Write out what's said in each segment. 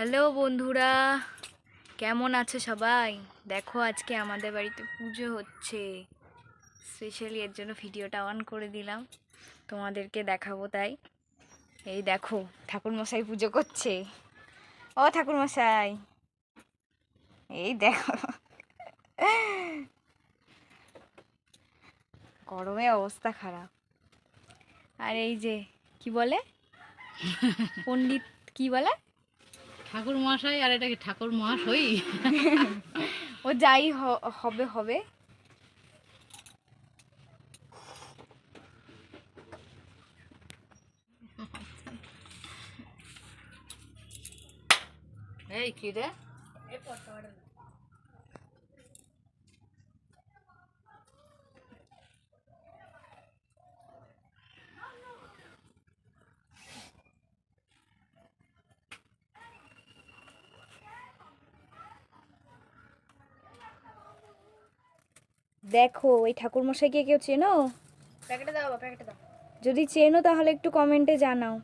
Hello বন্ধুরা, কেমন আছে সবাই? দেখো আজকে আমাদের বাড়িতে পুজো হচ্ছে। স্পেশালি এর জন্য ভিডিওটা অন করে দিলাম। তোমাদেরকে দেখাবো তাই। এই দেখো, ঠাকুরমশাই পুজো করছে। ও ঠাকুরমশাই, এই দেখো। গরমে অবস্থা খারাপ। আর এই যে, কি বলে? পণ্ডিত, কি বলে? ঠাকুর মহাশয় আর এটা কি ঠাকুর মহাশয় ও যাই হ- হবে হবে। এই কি রে? দেখো ওই ঠাকুরমশাইকে কেউ চেনো? প্যাকেটে দাও প্যাকেটে দাও। যদি চেনো তাহলে একটু কমেন্টে জানাও।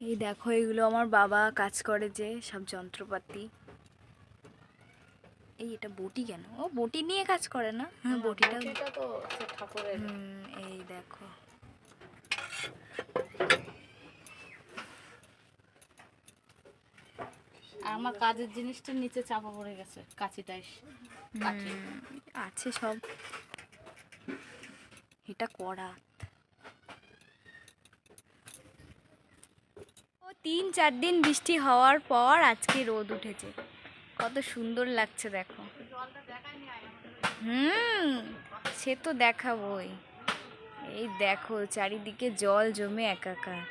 এই দেখো এগুলো আমার বাবা কাজ করে যে সব যন্ত্রপাতি। এই এটা বটি কেন? ও বটি নিয়ে কাজ করে না? হ্যাঁ বটিটা তো ঠাকুরের। এই দেখো। আমার কাজের জিনিসটা নিচে চাপা পড়ে গেছে কাঁচিটা এসে আছে সব। এটা করা ও, তিন চার দিন বৃষ্টি হওয়ার পর আজকে রোদ উঠেছে। কত সুন্দর লাগছে দেখো। হুম, সে তো দেখাবই। এই দেখো, চারিদিকে জল জমে একাকার।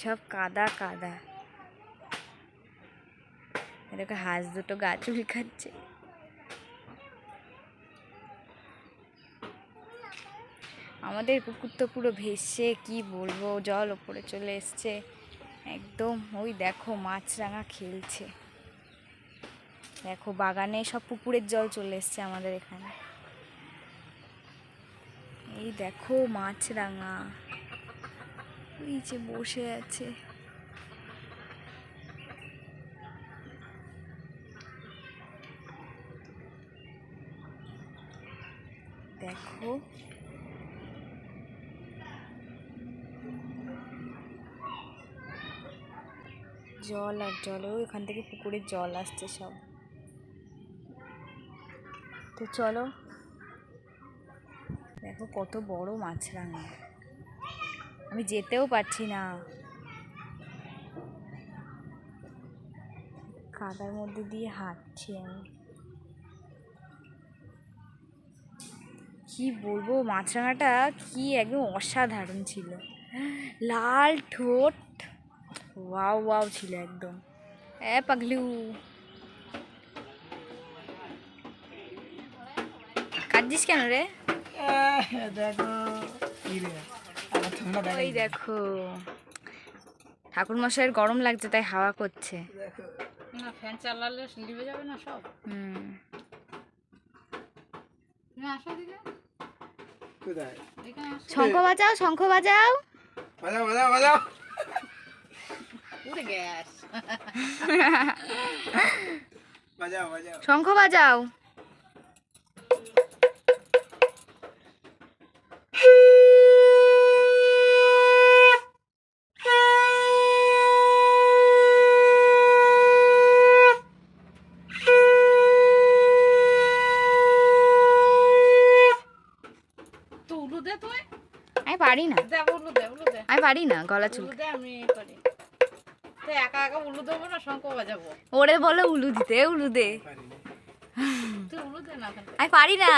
সব কাদা কাদা। এরকম হাঁস দুটো গাছ উল খাচ্ছে। আমাদের পুকুর তো পুরো ভেসে, কি বলব, জল ওপরে চলে এসছে। একদম ওই দেখো মাছরাঙা খেলছে। দেখো বাগানে সব পুকুরের জল চলে এসছে আমাদের এখানে। এই দেখো মাছরাঙা। ওই যে বসে আছে। দেখো জল আর জল ওই ওখান থেকে পুকুরের জল আসছে সব। তো চলো, দেখো কত বড় মাছরাঙা। আমি যেতেও পারছি না। কাদার মধ্যে দিয়ে হাঁটছি আমি। কি বলব, মাছরাঙাটা কি একদম অসাধারণ ছিল। লাল ঠোঁট ওয়াও ওয়াও ছিল একদম। এ পাগলু। কাঁদছিস কেন রে? দেখো ওই ঠাকুর মশাইয়ের গরম লাগছে তাই হাওয়া করছে। না ফ্যান চালালে নিভে যাবে না সব। হুম। আসো দিকে কোথায়? এখানে আসো। শঙ্খ বাজাও শঙ্খ বাজাও। বাজাও বাজাও বাজাও পুরো গ্যাস বাজাও বাজাও শঙ্খ বাজাও। তো উলু তুই। আমি পারি না। আমি পারি গলা চুল দে আমি পারি একা একা উলু ওরে বলে উলু দিতে উলু দে। উলু দে আমি পারি না।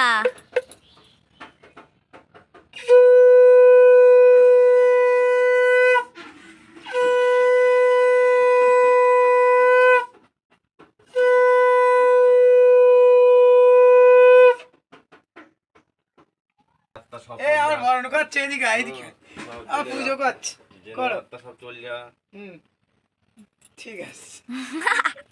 এই আমার করছে এদিকে এদিকে আর পুজো করছে। করো। সব চল যা হুম। ঠিক আছে।